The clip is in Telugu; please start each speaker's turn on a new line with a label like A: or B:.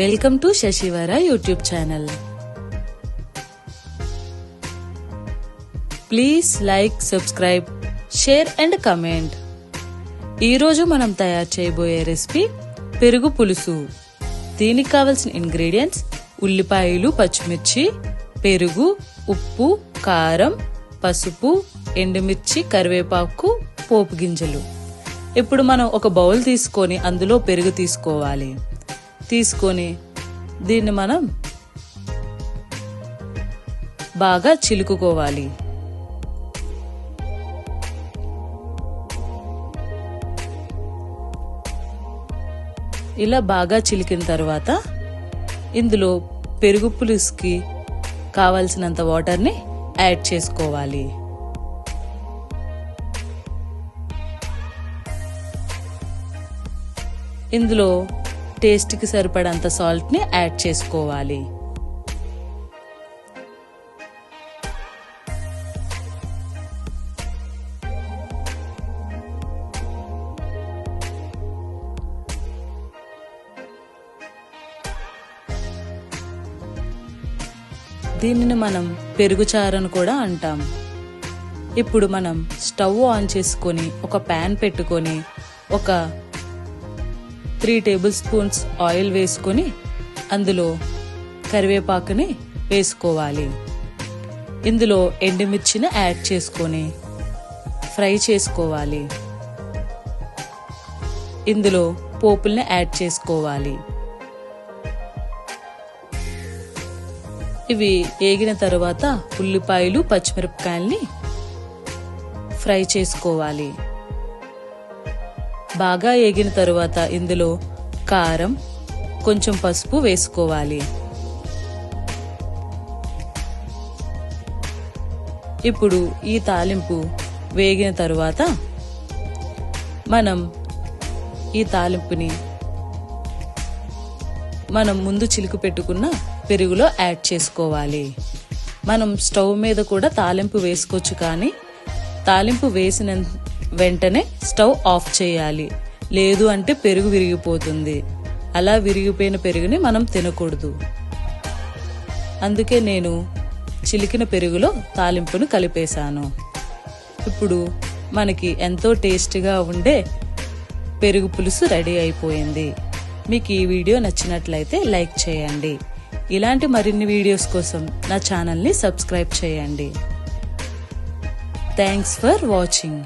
A: Welcome to Sasivara YouTube channel. Please like subscribe share and comment. ఈరోజు మనం తయారు చేయబోయే రెసిపీ పెరుగు పులుసు. దీనికి కావలసిన ఇంగ్రీడియంట్స్ ఉల్లిపాయలు పచ్చిమిర్చి పెరుగు ఉప్పు కారం పసుపు ఎండుమిర్చి కరివేపాకు పోపు గింజలు. ఇప్పుడు మనం ఒక బౌల్ తీసుకొని అందులో పెరుగు తీసుకోవాలి. తీసుకొని దీన్ని మనం బాగా చిలుకుకోవాలి. ఇలా బాగా చిలికిన తర్వాత ఇందులో పెరుగు పులుసుకి కావలసినంత వాటర్ని యాడ్ చేసుకోవాలి. ఇందులో టేస్ట్కి సరిపడంత సాల్ట్ని యాడ్ చేసుకోవాలి. దీనిని మనం పెరుగుచారని కూడా అంటాం. ఇప్పుడు మనం స్టవ్ ఆన్ చేసుకొని ఒక ప్యాన్ పెట్టుకొని ఒక త్రీ టేబుల్ స్పూన్స్ ఆయిల్ వేసుకొని అందులో కరివేపాకుని వేసుకోవాలి. ఇందులో ఎండుమిర్చిని యాడ్ చేసుకొని ఫ్రై చేసుకోవాలి. ఇందులో పోపుల్ని యాడ్ చేసుకోవాలి. ఇవి ఏగిన తర్వాత ఉల్లిపాయలు పచ్చిమిరపకాయల్ని ఫ్రై చేసుకోవాలి. బాగా ఏగిన తరువాత ఇందులో కారం కొంచెం పసుపు వేసుకోవాలి. ఇప్పుడు ఈ తాలింపు వేగిన తరువాత మనం ఈ తాలింపుని మనం ముందు చిలుకు పెట్టుకున్న పెరుగులో యాడ్ చేసుకోవాలి. మనం స్టవ్ మీద కూడా తాలింపు వేసుకోవచ్చు కానీ తాలింపు వేసిన వెంటనే స్టవ్ ఆఫ్ చేయాలి. లేదు అంటే పెరుగు విరిగిపోతుంది. అలా విరిగిపోయిన పెరుగుని మనం తినకూడదు. అందుకే నేను చిలికిన పెరుగులో తాలింపును కలిపేశాను. ఇప్పుడు మనకి ఎంతో టేస్టీగా ఉండే పెరుగు పులుసు రెడీ అయిపోయింది. మీకు ఈ వీడియో నచ్చినట్లయితే లైక్ చేయండి. ఇలాంటి మరిన్ని వీడియోస్ కోసం నా ఛానల్ని సబ్స్క్రైబ్ చేయండి. Thanks for watching.